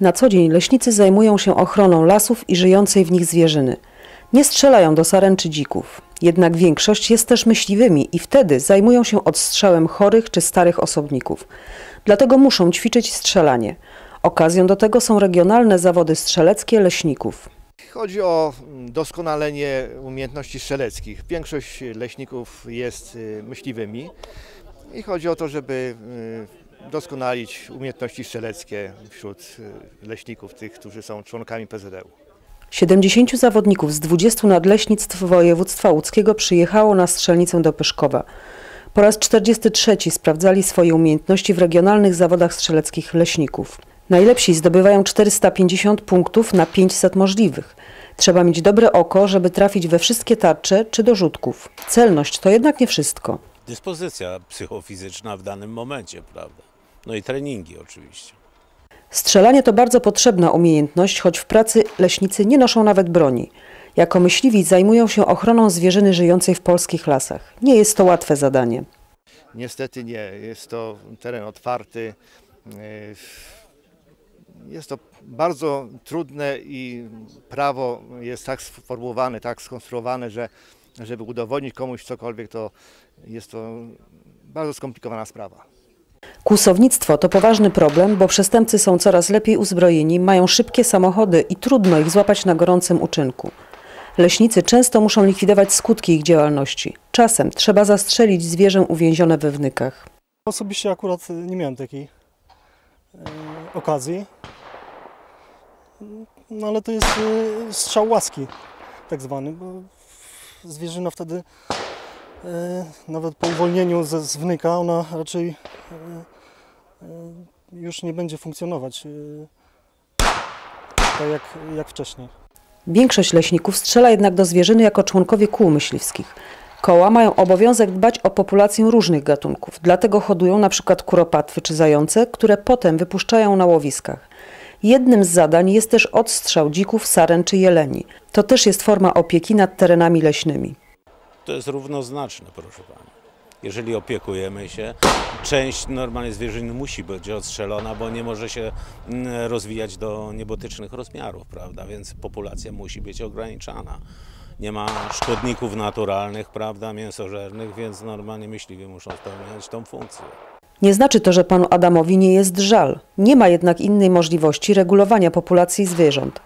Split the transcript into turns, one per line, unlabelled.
Na co dzień leśnicy zajmują się ochroną lasów i żyjącej w nich zwierzyny. Nie strzelają do saren czy dzików. Jednak większość jest też myśliwymi i wtedy zajmują się odstrzałem chorych czy starych osobników. Dlatego muszą ćwiczyć strzelanie. Okazją do tego są regionalne zawody strzeleckie leśników.
Chodzi o doskonalenie umiejętności strzeleckich. Większość leśników jest y, myśliwymi i chodzi o to, żeby y, doskonalić umiejętności strzeleckie wśród y, leśników, tych, którzy są członkami PZD-u.
70 zawodników z 20 nadleśnictw województwa łódzkiego przyjechało na strzelnicę do Pyszkowa. Po raz 43 sprawdzali swoje umiejętności w regionalnych zawodach strzeleckich leśników. Najlepsi zdobywają 450 punktów na 500 możliwych. Trzeba mieć dobre oko, żeby trafić we wszystkie tarcze czy do rzutków. Celność to jednak nie wszystko.
dyspozycja psychofizyczna w danym momencie, prawda? No i treningi oczywiście.
Strzelanie to bardzo potrzebna umiejętność, choć w pracy leśnicy nie noszą nawet broni. Jako myśliwi zajmują się ochroną zwierzyny żyjącej w polskich lasach. Nie jest to łatwe zadanie.
Niestety nie, jest to teren otwarty. y, Jest to bardzo trudne i prawo jest tak sformułowane, tak skonstruowane, że żeby udowodnić komuś cokolwiek, to jest to bardzo skomplikowana sprawa.
Kłusownictwo to poważny problem, bo przestępcy są coraz lepiej uzbrojeni, mają szybkie samochody i trudno ich złapać na gorącym uczynku. Leśnicy często muszą likwidować skutki ich działalności. Czasem trzeba zastrzelić zwierzę uwięzione we wnykach.
Osobiście akurat nie miałem takiej e, okazji. No ale to jest e, strzał łaski tak zwany, bo zwierzyna wtedy nawet po uwolnieniu ze z wnyka ona raczej e, e, już nie będzie funkcjonować e, tak jak, jak wcześniej.
Większość leśników strzela jednak do zwierzyny jako członkowie kół myśliwskich. Koła mają obowiązek dbać o populację różnych gatunków, dlatego hodują przykład kuropatwy czy zające, które potem wypuszczają na łowiskach. Jednym z zadań jest też odstrzał dzików, saren czy jeleni. To też jest forma opieki nad terenami leśnymi.
To jest równoznaczne, proszę Pani. Jeżeli opiekujemy się, część normalnie zwierzyny musi być odstrzelona, bo nie może się mm, rozwijać do niebotycznych rozmiarów, prawda? Więc populacja musi być ograniczana. Nie ma szkodników naturalnych, prawda, mięsożernych, więc normalnie myśliwi muszą spełniać tą funkcję.
Nie znaczy to, że panu Adamowi nie jest żal. Nie ma jednak innej możliwości regulowania populacji zwierząt.